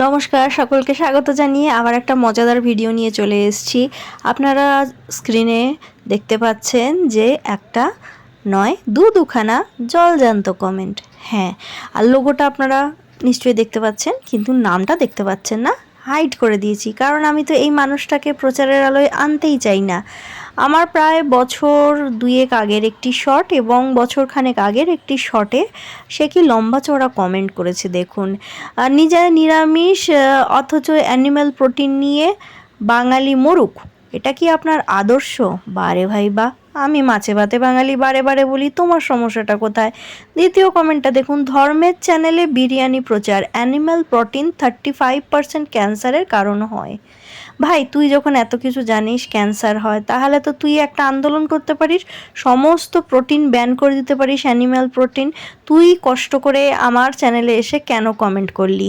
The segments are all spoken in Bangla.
নমস্কার, সকলকে স্বাগত জানিয়ে আবার একটা মজাদার ভিডিও নিয়ে চলে এসেছি। আপনারা স্ক্রিনে দেখতে পাচ্ছেন যে একটা নয়, দু দুখানা জলজান্ত কমেন্ট হ্যাঁ আর লোগোটা আপনারা নিশ্চয়ই দেখতে পাচ্ছেন, কিন্তু নামটা দেখতে পাচ্ছেন না। হাইড করে দিয়েছি, কারণ আমি তো এই মানুষটাকে প্রচারের আলোয় আনতেই চাই না। আমার প্রায় বছর দুয়েক আগের একটি শট এবং বছর খানেক আগের একটি শটে সে কি লম্বা চওড়া কমেন্ট করেছে দেখুন। নিজে নিরামিষ অথচ অ্যানিম্যাল প্রোটিন নিয়ে বাঙালি মরুক, এটা কি আপনার আদর্শ? বারে ভাই বা, আমি মাছে ভাতে বাঙালি, বারে বারে বলি, তোমার সমস্যাটা কোথায়? দ্বিতীয় কমেন্টটা দেখুন, ধর্মের চ্যানেলে বিরিয়ানি প্রচার animal protein thirty five percent ক্যান্সারের কারণ হয়। ভাই, তুই যখন এত কিছু জানিস ক্যান্সার হয়, তাহলে তো তুই একটা আন্দোলন করতে পারিস, সমস্ত প্রোটিন ব্যান করে দিতে পারিস অ্যানিম্যাল প্রোটিন তুই কষ্ট করে আমার চ্যানেলে এসে কেন কমেন্ট করলি?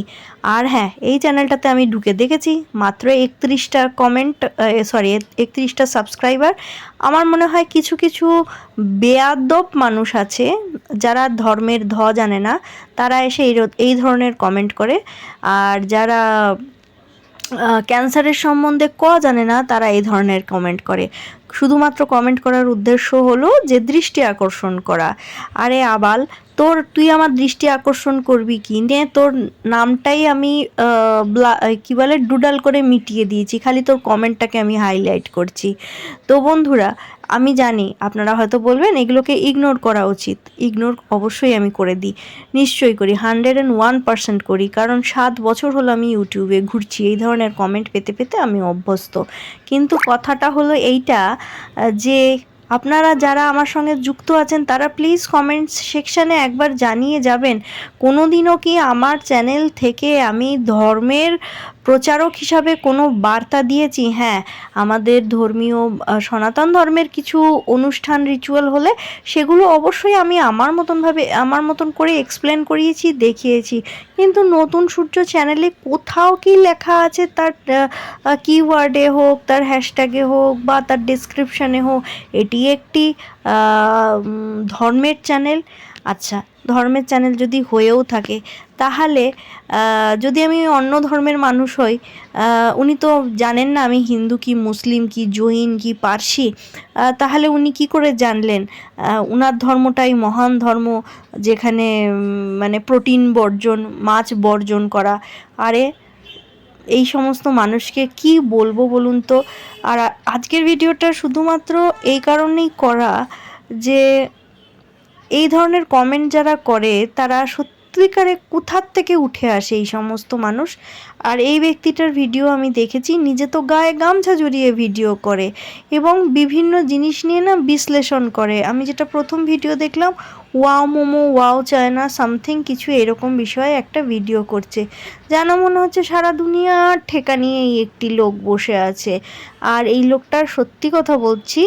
আর হ্যাঁ এই চ্যানেলটাতে আমি ঢুকে দেখেছি, মাত্র একত্রিশটা কমেন্ট সরি একত্রিশটা সাবস্ক্রাইবার আমার মনে হয় কিছু কিছু বেয়াদব মানুষ আছে, যারা ধর্মের ধ জানে না, তারা এসে এই এই ধরনের কমেন্ট করে। আর যারা ক্যান্সারের সম্বন্ধে ক জানে না তারা এই ধরনের কমেন্ট করে। শুধুমাত্র কমেন্ট করার উদ্দেশ্য হলো যে দৃষ্টি আকর্ষণ করা। আরে আবাল, তোর, তুই আমার দৃষ্টি আকর্ষণ করবি কি? নে, তোর নামটাই আমি কি বলে, ডুডাল করে মিটিয়ে দিয়েছি, খালি তোর কমেন্টটাকে আমি হাইলাইট করছি। তো বন্ধুরা, আমি জানি আপনারা হয়তো বলবেন, এগুলোকে ইগনোর করা উচিত। ইগনোর অবশ্যই আমি করে দিই। নিশ্চয়ই করি হান্ড্রেড অ্যান্ড ওয়ান পার্সেন্ট করি, কারণ সাত বছর হলো আমি ইউটিউবে ঘুরছি, এই ধরনের কমেন্ট পেতে পেতে আমি অভ্যস্ত। কিন্তু কথাটা হলো এইটা যে আপনারা যারা আমার সঙ্গে যুক্ত আছেন, তারা প্লিজ কমেন্টস সেকশানে একবার জানিয়ে যাবেন। কোনোদিনও কি আমার চ্যানেল থেকে আমি ধর্মের প্রচারক হিসাবে কোনো বার্তা দিয়েছি হ্যাঁ আমাদের ধর্মীয় সনাতন ধর্মের কিছু অনুষ্ঠান রিচুয়াল হলে সেগুলো অবশ্যই আমি আমার মতনভাবে, আমার মতন করে এক্সপ্লেন করিয়েছি, দেখিয়েছি। কিন্তু নতুন সূর্য চ্যানেলে কোথাও কি লেখা আছে তার কিওয়ার্ডে হোক, তার হ্যাশট্যাগে হোক বা তার ডিসক্রিপশানে হোক, এটি একটি ধর্মের চ্যানেল আচ্ছা ধর্মের চ্যানেল যদি হয়েও থাকে, তাহলে যদি আমি অন্য ধর্মের মানুষ হই উনি তো জানেন না আমি হিন্দু কি মুসলিম কি জৈন কি পার্সি তাহলে উনি কি করে জানলেন? উনার ধর্মটাই মহান ধর্ম যেখানে মানে প্রোটিন বর্জন, মাছ বর্জন করা। আরে, এই সমস্ত মানুষকে কি বলব বলুন তো? আর আজকের ভিডিওটা শুধুমাত্র এই কারণেই করা যে এই ধরনের কমেন্ট যারা করে, তারা সত্যিকারে কোথার থেকে উঠে আসে এই সমস্ত মানুষ? আর এই ব্যক্তিটার ভিডিও আমি দেখেছি, নিজে তো গায়ে গামছা জড়িয়ে ভিডিও করে এবং বিভিন্ন জিনিস নিয়ে না বিশ্লেষণ করে। আমি যেটা প্রথম ভিডিও দেখলাম, wow momo, wow China, something কিছু এরকম বিষয়ে একটা ভিডিও করছে। যেন মনে হচ্ছে সারা দুনিয়ার ঠেকা নিয়ে এই একটি লোক বসে আছে। আর এই লোকটার সত্যি কথা বলছি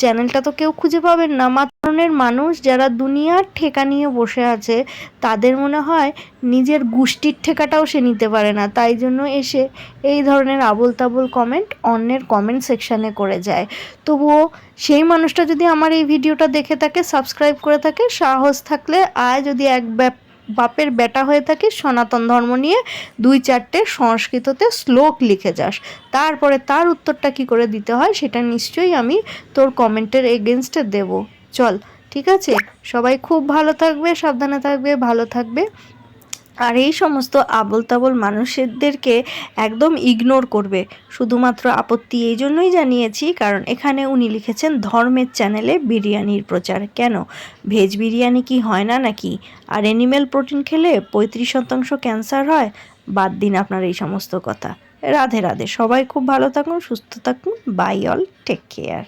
চ্যানেলটা তো কেউ খুঁজে পাবেন না মাত্রনের মানুষ যারা দুনিয়ার ঠেকা নিয়ে বসে আছে, তাদের মনে হয় নিজের গোষ্ঠীর ঠেকাটাও সে নিতে পারে না। তাই জন্য এসে এই ধরনের আবোল তাবোল কমেন্ট অন্যের কমেন্ট সেকশানে করে যায়। তবুও সেই মানুষটা যদি আমার এই ভিডিওটা দেখে থাকে সাবস্ক্রাইব করে থাকে, সাহস থাকলে আয় যদি এক ব্যাপ- বাপের বেটা হয়ে থাকে, সনাতন ধর্ম নিয়ে দুই চারটে সংস্কৃততে শ্লোক লিখে যাস। তারপরে তার উত্তরটা কি করে দিতে হয়, সেটা নিশ্চয়ই আমি তোর কমেন্টের এগেনস্টে দেব। চল, ঠিক আছে? সবাই খুব ভালো থাকবে, সাবধানে থাকবে, ভালো থাকবে। আর এই সমস্ত আবল তাবল মানুষদেরকে একদম ইগনোর করবে। শুধুমাত্র আপত্তি এই জন্যই জানিয়েছি, কারণ এখানে উনি লিখেছেন, ধর্মের চ্যানেলে বিরিয়ানির প্রচার। কেন? ভেজ বিরিয়ানি কি হয় না নাকি? আর অ্যানিম্যাল প্রোটিন খেলে পঁয়ত্রিশ শতাংশ ক্যান্সার হয়? বাদ দিন আপনার এই সমস্ত কথা। রাধে রাধে, সবাই খুব ভালো থাকুন, সুস্থ থাকুন বাই অল টেক কেয়ার